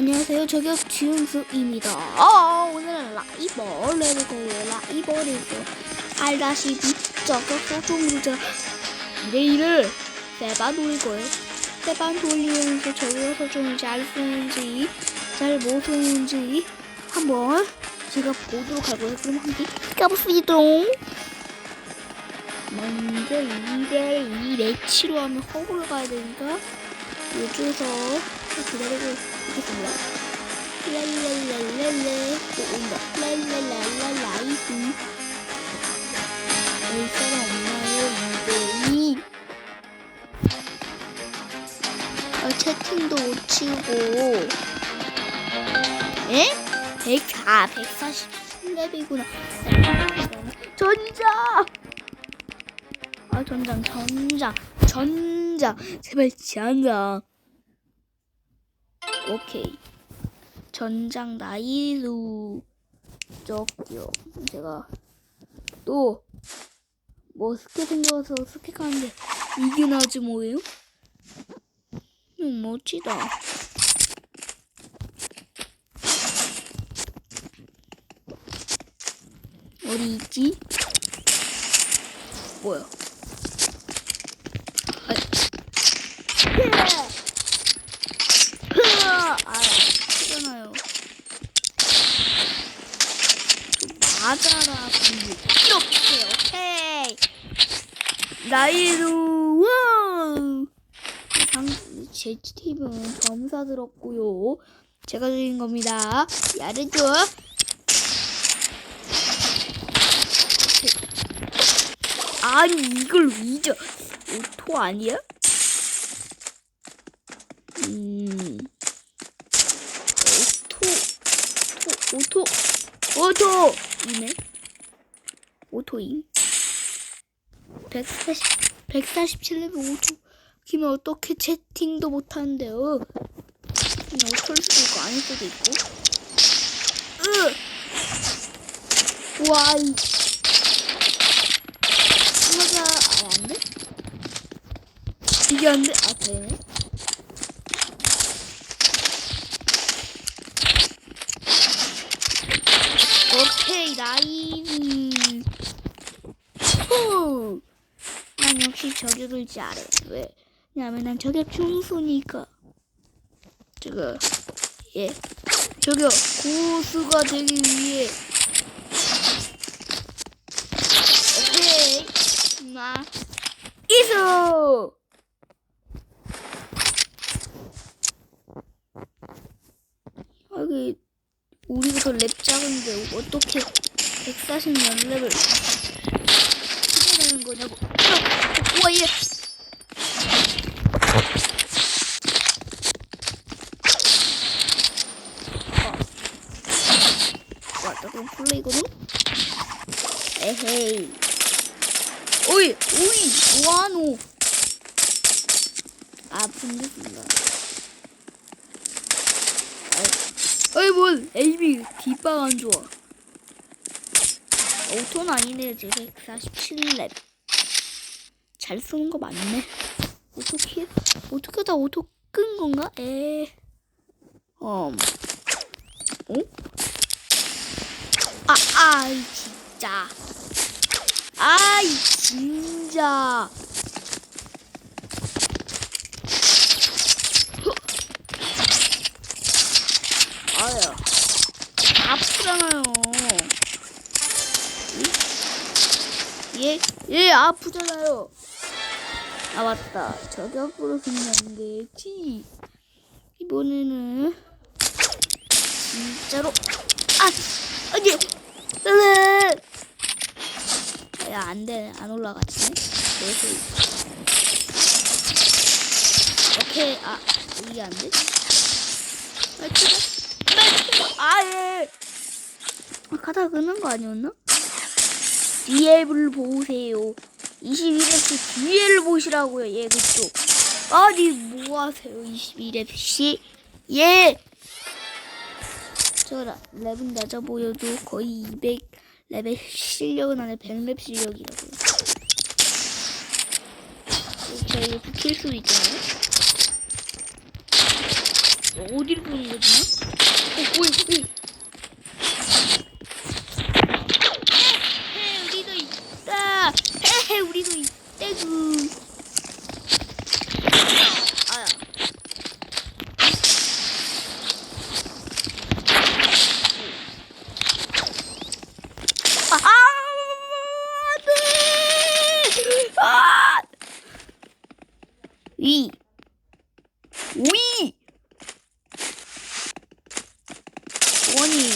안녕하세요. 저격 지은수입니다. 아, 오늘은 라이벌 레벨 거예요. 라이벌 레벨. 알다시피 저격 소총부자 2대1을 세번 돌릴 거예요. 세번 돌리면서 저격 소총을 잘 쓰는지 잘 못 쓰는지 한번 제가 보도록 하고요. 그럼 함께 가봅시다. 먼저 2대 2 레치로 하면 허구를 가야 되니까 요주서 기다리고 2대2 아, 채팅도 못 치우고. 에? 104, 140렙이구나. 전장! 아 전장 전장 전장 제발 전장 오케이 전장 나이루 저기요 제가 또 멋있게 생겨서 스펙하는데 이게 나지 뭐예요? 음 멋지다 어디 있지? 뭐야? 아, 흐아! 아, 크잖아요. 좀 맞아라. 이렇게, 오케이. 나이루, 와우! 장, 제 팀은 점사 들었고요. 제가 드린 겁니다. 야르죠? 아니, 이걸 잊어. 오토 아니야? 음. 오토, 오토, 오토! 이네? 오토임? 140, 147레벨 오토. 기면 어떻게 채팅도 못하는데요? 그냥 오토일 수도 있고, 아닐 수도 있고. 으! 와, 이. 하자, 아, 안 돼? 이게 안 돼? 아, 되네. 오케이 나이스 후. 난 역시 저격을 잘해 왜? 왜냐면 난 저격 중수니까. 저거 예. 저격 고수가 되기 위해. 오케이. 나 이수! 여기 우리가 더랩 작은데 어떻게 140몇 랩을 해내는 거냐고. 우와 얘. 와, 와, 나도 플레이거든. 에헤이. 오이, 오이, 와노. 아, 분리습니다. 어이 뭔 에이비 뒷방 안 좋아. 오토는 아니네 제 147렙. 잘 쓰는 거 맞네. 어떻게 어떻게 다 오토 끈 건가? 에. 음. 어? 아, 아이 진짜. 아이 진짜 아야 아프잖아요. 얘, 얘 아프잖아요. 아 맞다. 저격으로 생긴 게지. 이번에는 진짜로 아 아니 으 야안 돼. 안 올라가지네. 그래서 오케이 아 이게 안 돼? 아, 아예. 아, 가다 그는 거 아니었나? 뒤에를 보세요. 21랩 뒤에를 보시라고요. 얘 그쪽. 아니 뭐 하세요 21랩 예! 저 라- 랩은 낮아 보여도 거의 200 랩의 실력은 안에 100랩 실력이라고요. 저희 붙일 수 있잖아요? 어디로 보는 거지? 어, 오이, 오이. 헤헤, 우리도 있다. 헤헤, 우리도 있대구. 아야. 아, 네. 아! 위. 위. 뭐니?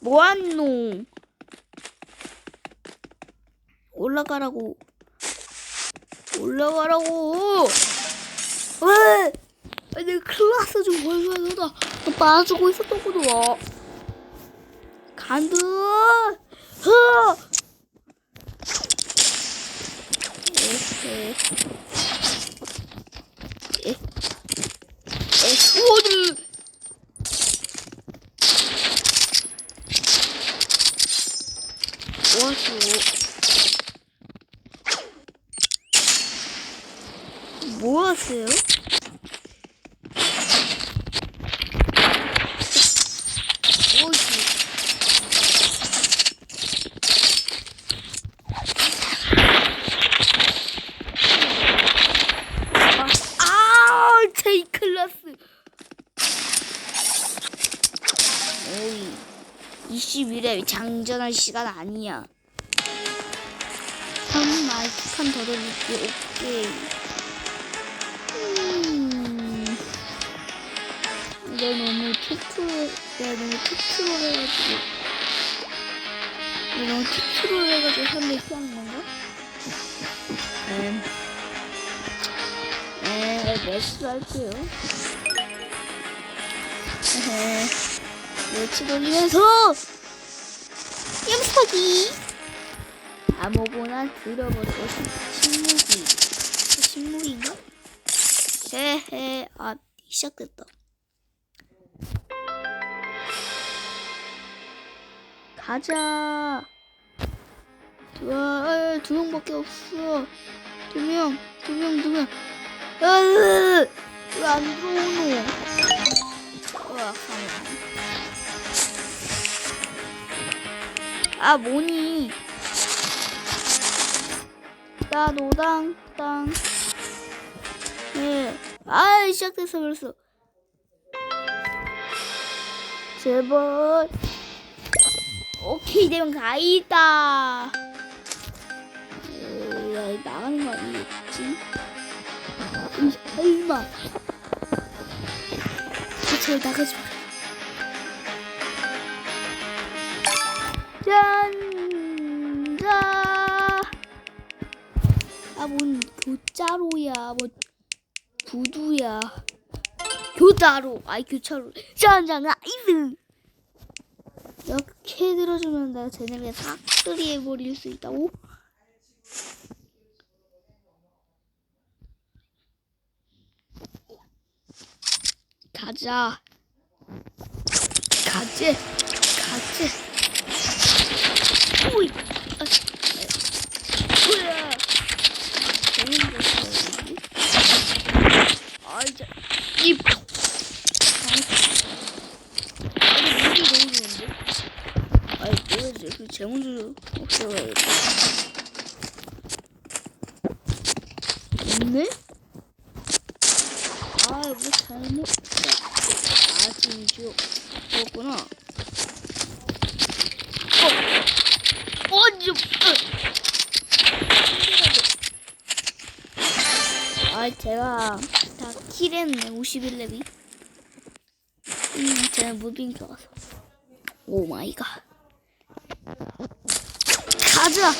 뭐한노? 올라가라고. 올라가라고. 왜? 아니, 내 클라스 좀 벌써다. 나 빠지고 있었던 거다. 간다. 흐. 에. 오늘. 뭐하시오? 뭐 하세요? 뭐지? 아, 아, 제이 클라스. 오이. 21회 장전할 시간 아니야. 3 마이크판 덜어줄게. 오케이. 음. 내 너무 투투, 내 너무 투투로 해가지고. 내 너무 투투로 해가지고 선배 피하는 건가? 음. 에, 매수 할게요. 에헤. 매치 돌리면서! 염사기! 아무거나 들어버리고 신무기. 신무기인가? 헤헤, 아, 시작됐다. 가자. 와, 두 명밖에 없어. 두 명, 두 명, 두 명. 왜안 들어오노? 와, 가만. 아, 뭐니? 나 노당, 땅. 예. 아, 시작됐어, 벌써. 제발. 오케이, 내명 다 있다. 에, 야, 나가는 거 아니겠지? 이, 설마. 제발 나가지 마. 짠! 자! 아, 뭔 교자로야. 뭐, 구두야. 교자로. 아이, 교차로. 짠짠, 나이스! 이렇게 들어주면 내가 쟤네를 싹쓸이 해버릴 수 있다고? 가자. 가지. 가지. 오이. 뭐야. 아, 이제. 입. 아니, 물이 너무 좋은데? 아이, 뭐야지. 그 재문주 없애봐야겠다. 있네? 아, 뭐 잘못. 아, 진주. 그렇구나. 어, 어, 좀. 아, 제가 다 킬 했네, 51렙이. 음, 제가 무빙 좋아서. 오 마이 갓. 가자!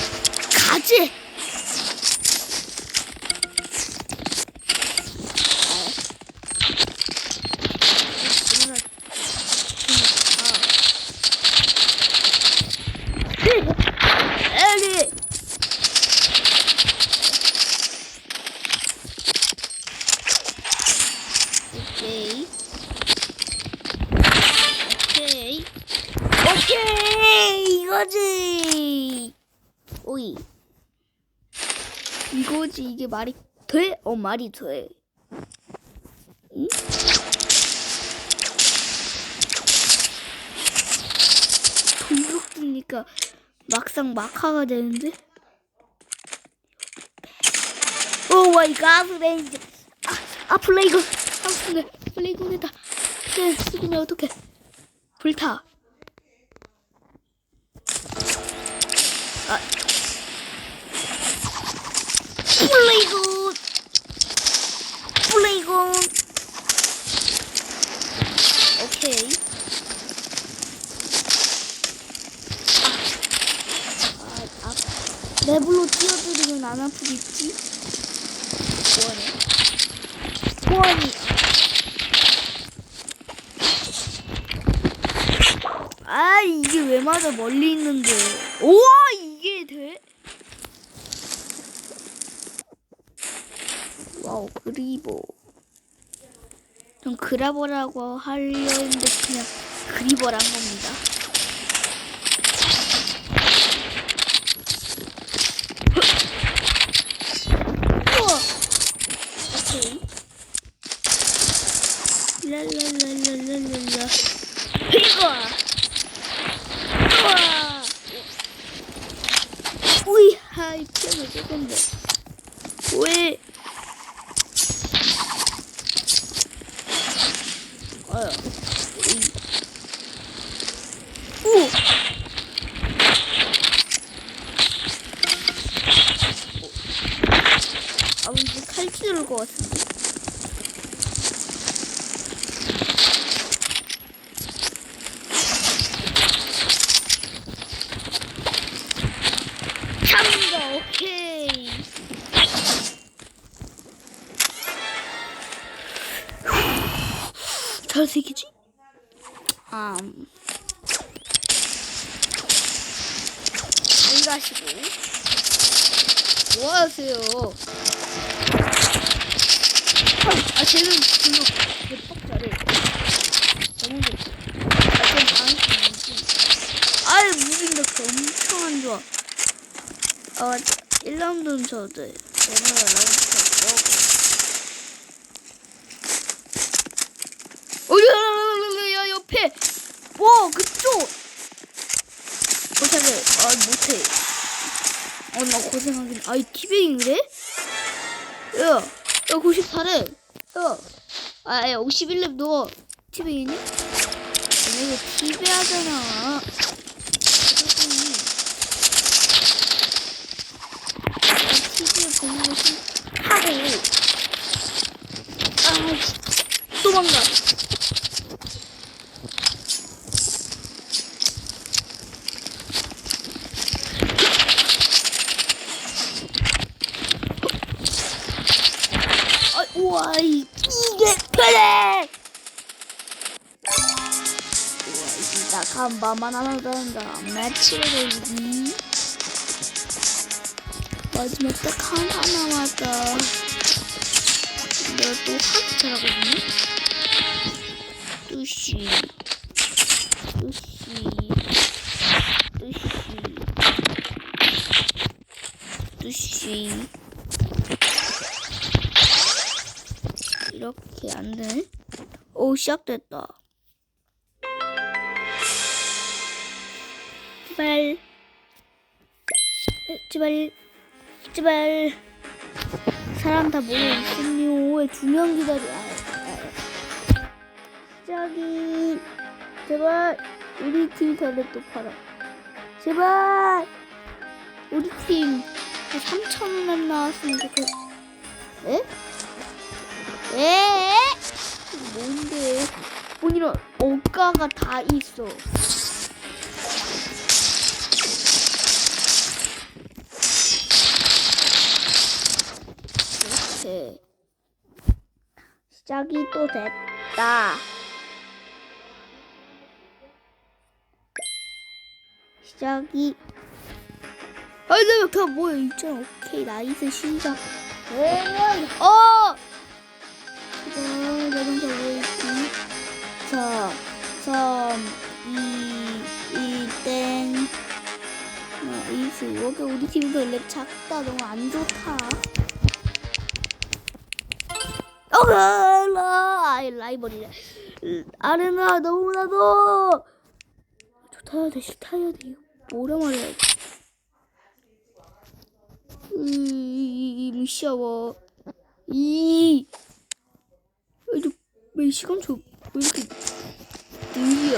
가지! 말이 돼? 어 말이 돼. 동력 주니까 막상 막하가 되는데? 오 마이 가스레인지 아, 아 플레이건 아픈데 그, 플레이건이다 그냥 네, 죽으면 어떡해 불타 아 플레이건. 플레이건. 오케이. 아, 아, 아. 랩으로 뛰어들으면 안 아프겠지? 뭐하네? 뭐하니? 아, 이게 왜 맞아? 멀리 있는데. 우와, 이게 돼? 와우, 그리버. 전 그라버라고 하려 했는데 그냥 그리버란 겁니다. 우와! 오케이. 랄랄랄랄랄랄라. 이거! 우와! 우이, 하이, 피아노 조금데. 왜? 어여. 오! 아, 왠지 칼 찌를 것 같은데. 참가, 오케이. 잘 새기지? 아, 음. 잘 가시고. 뭐 하세요? 쟤는 별로 대박 잘해. 너무 좋아. 아, 쟤는 방이 무슨. 아이, 무빙 덕 엄청 안 좋아. 아, 맞다. 1라운드는 져도 돼. 내가 라운드 어, 야, 야, 야, 옆에. 와, 그쪽. 못하게. 아, 못해. 어, 나 고생하긴. 아이, 그래? 야, 야, 94렙. 야, 아, 야, 51렙 너 티베잉이냐? 얘네 티베 하잖아. 어떡하니? 나 티베 보는 거 싫하고. 아. 도망가. 아, 우와, 이, 이게 그래! 우와, 이 낙한 밤만 하나 다른다. 매치를 돌리기. 마지막 딱 하나 남았다. 내가 또 하기 잘하거든요? 뚜시. 뚜시. 뚜시. 뚜시. 이렇게 안 되네? 오, 시작됐다. 제발. 제발. 제발. 사람 다 모여 있으니 왜두 명 기다려? 저기. 제발. 우리 팀 덜레또 팔아. 제발. 우리 팀 3천원 나왔으면 좋겠. 에? 에? 이거 뭔데? 뭐 이런 억가가 다 있어. 이렇게 시작이 또 됐다. 시작이 아니 내가 그냥 뭐야 있잖아 오케이 나이스 시작 어 자, 자동차 뭐 있지? 4, 3, 2, 1, 땡. 아, 이수. 오케이, 우리 팀도 랩 작다. 너무 안 좋다. 어, 라, 아이, 라이벌이래. 아르나, 너무나도. 저 타야 돼, 싫 타야 돼요. 오래 말해. 이, 무시하워. 이, 이거 몇 시간 줘? 왜 이렇게 느려? 어이, We 第一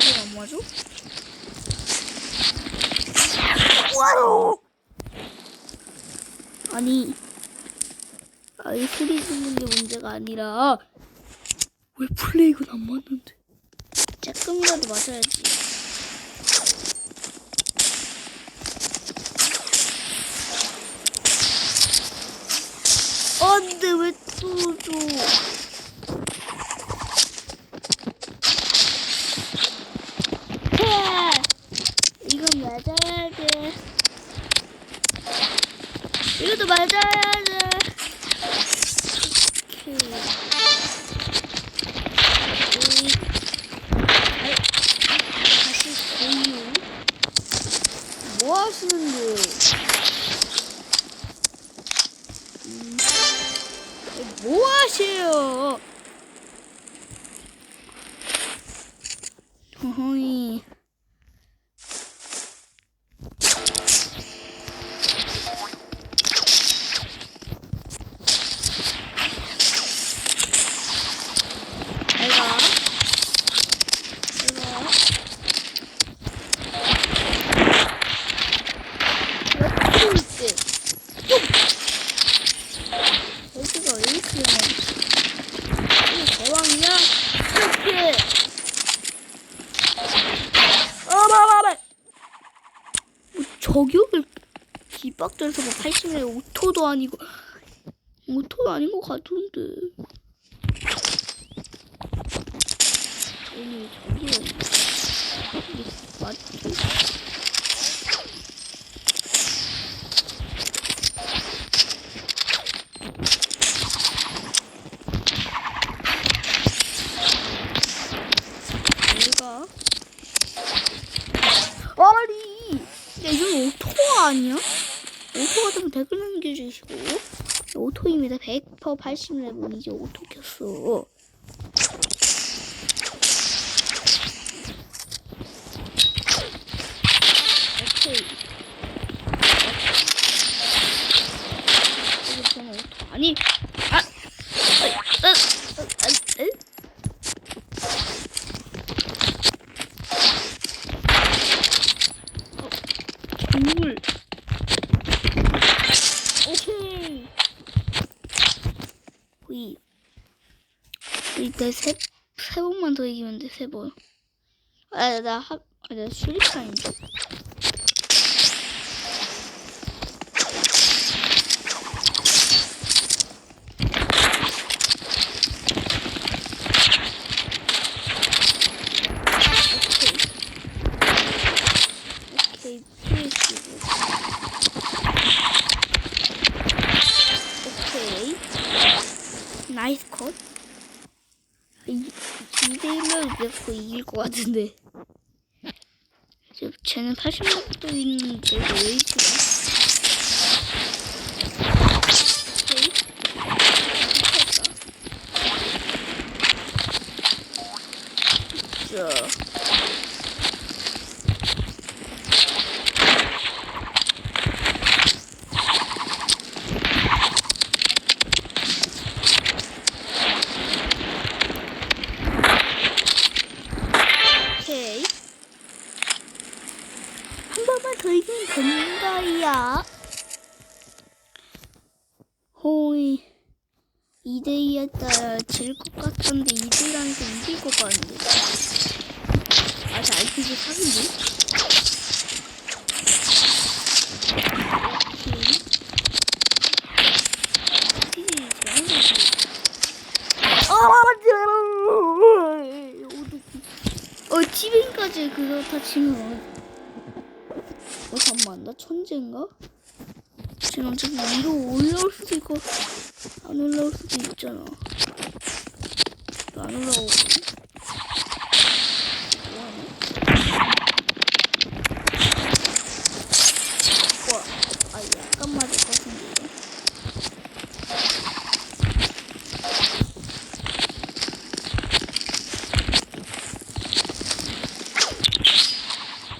이거 안 맞아? 와우! 아니, 아, 이 소리 듣는 게 문제가 아니라, 왜 플레이가 안 맞는데? 조금이라도 맞아야지. 안 돼, 왜 또 줘? 해! 이건 맞아야 돼. 이것도 맞아야 돼. 오케이. 오이. 아이, 다시 고유. 뭐 하시는데? 음, 뭐 하세요? 허허이. 내가 내가 왜 이때 여기가 왜 이렇게 대왕이야? 이렇게 어마마마 뭐 저격을 뒷박들에서 뭐 80에 오토도 아니고 오토도 아닌 것 같은데 아니 저기요 맞지? 내가 아니 야 이건 오토 아니야? 오토 같으면 댓글 남겨 주시고. 오토입니다. 100% 80레벨 이제 오토 켰어. 아니 아 으, 으, 으, 으, 으. 동물. 오케이. 후이. 이때 세, 세 번만 더 이기면 돼, 세 번. 아, 나 하, 아, 나 슈리칸인데. 오케이. 오케이, 피해주고. 오케이. 나이스 컷. 이, 2대1로 이제 거의 이길 것 같은데. 쟤는 80도 있는데 왜 이렇게. 질 것 같던데 이들한테 이길 것 같은데. 아직 RPG 사기인데? 아, 어, 티빙까지 그렇다 치면 뭐. 어, 잠만 나 천재인가? 지금 지금 위로 올라올 수도 있고 안 올라올 수도 있잖아. 안올라오고 뭐하네? 와, 아 약간 맞을 것 같은데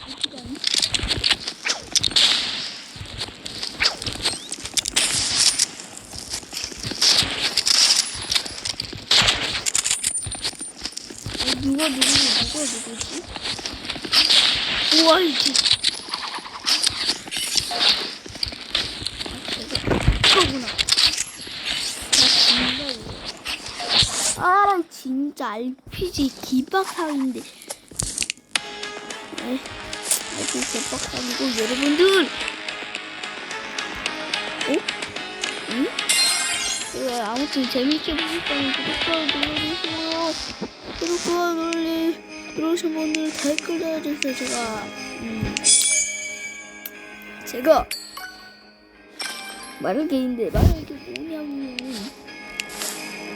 어디가니? 어, 누가 누구지? 누가 누구지? 우와 이게 아 제가 저구나 나 진짜 이거 아 진짜 RPG 기박상인데 에이 RPG 기박상이고 여러분들 어? 응? 네, 아무튼 재밌게 보셨다면 구독과 눌러주시고요. 구독과 눌리 누르신 분들 댓글 달아주세요. 제가 음, 제가 말할 게 있는데 말할 게 뭐냐면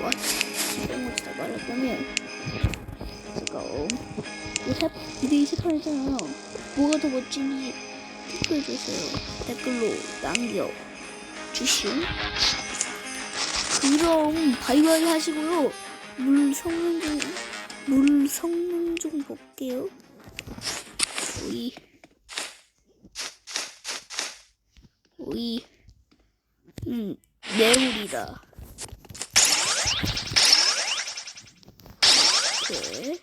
와 진짜 멋지다 말할 거면 제가 어, 2대 28이잖아요. 뭐가 더 멋진지 댓글 주세요. 댓글로 남겨 주시오. 그럼 바이바이 하시고요. 물 성능 좀, 물 성능 좀 볼게요. 오이. 오이. 음, 내물이다. 이렇게.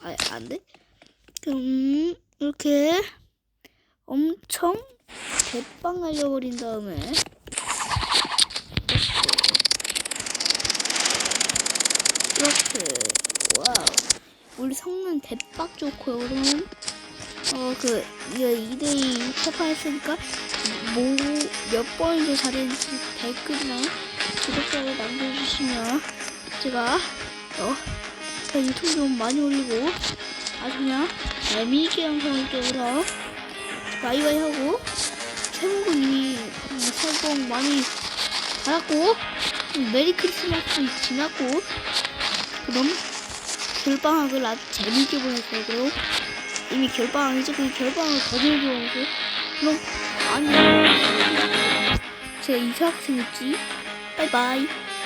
아, 안 돼? 그럼, 이렇게 엄청 대빵 날려버린 다음에 이렇게 와우 우리 성능 대박 좋고요 그러면 어그 이게 2대2 세판했으니까 뭐몇 번이더 잘했는지 댓글이나 구독자를 남겨주시면 제가 어 유튜브 좀 많이 올리고 아주 그냥 재미있게 영상을 찍어서 바이바이 하고 새해 복 많이 받았고 음, 메리 크리스마스 지났고 그럼 겨울방학을 아주 재밌게 보냈어요. 그럼 이미 겨울방학이죠. 그 겨울방학을 더 재밌게 보냈어요. 그럼 아니 제가 이사 학생이지. 바이바이.